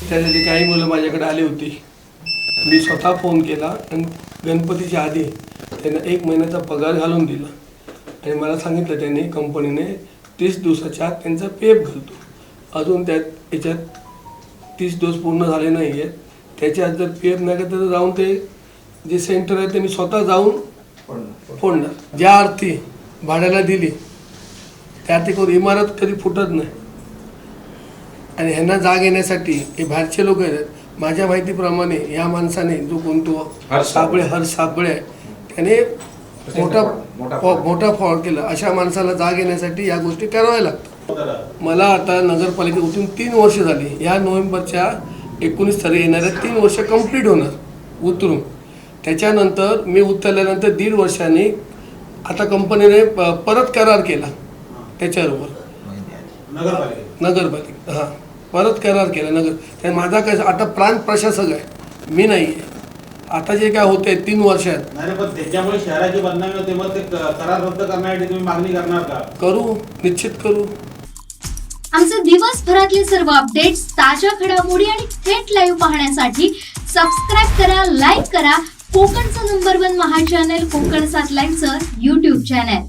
त्यासाठी काही मुलं माझ्याकडे आली होती. मी स्वतः फोन केला आणि गणपतीच्या आधी त्यांना एक महिन्याचा पगार घालून दिला. आणि मला सांगितलं त्यांनी कंपनीने तीस दिवसाच्या आत त्यांचा पेप घालतो. अजून त्यात याच्यात तीस दिवस पूर्ण झाले नाही आहेत त्याच्यात जर पेप नाही तर जाऊन ते जे सेंटर आहे ते मी स्वतः जाऊन फोडणार. ज्या अर्थी भाड्याला दिली त्या अर्थी करून इमारत कधी फुटत नाही. आणि ह्यांना जाग येण्यासाठी हे बाहेरचे लोक आहेत माझ्या माहितीप्रमाणे या माणसाने जो कोणतो साबळे हर साबळे आहे, त्याने मोठा मोठा फॉ- मोठा फॉड केला. अशा माणसाला जाग येण्यासाठी या गोष्टी कराव्या लागतात. मला आता नगरपालिकेत उठून तीन वर्ष झाली. ह्या नोव्हेंबरच्या एकोणीस तारीख येणाऱ्या तीन वर्ष कंप्लीट होणार उतरून. त्याच्यानंतर मी उतरल्यानंतर दीड वर्षांनी आता कंपनीने प- परत करार केला त्याच्याबरोबर. नगरपालिका नगरपालिका हां. परत करार केला. नगर त्या माझा काय आता प्रांत प्रशासक आहे. मी नाही आहे. आता जे काय होते तीन वर्षात. नाही रे, पण त्याच्यामुळे शहराची बदनामी होते. मग ते करार रद्द करण्यासाठी तुम्ही मागणी करणार का? करू. निश्चित करू. आमचे दिवसभरातले सर्व अपडेट्स ताज्या घडामोडी आणि थेट लाईव्ह पाहण्यासाठी सबस्क्राईब करा लाईक करा. कोकणचं नंबर वन महा चॅनल कोकण सात लाईनचं युट्यूब चॅनल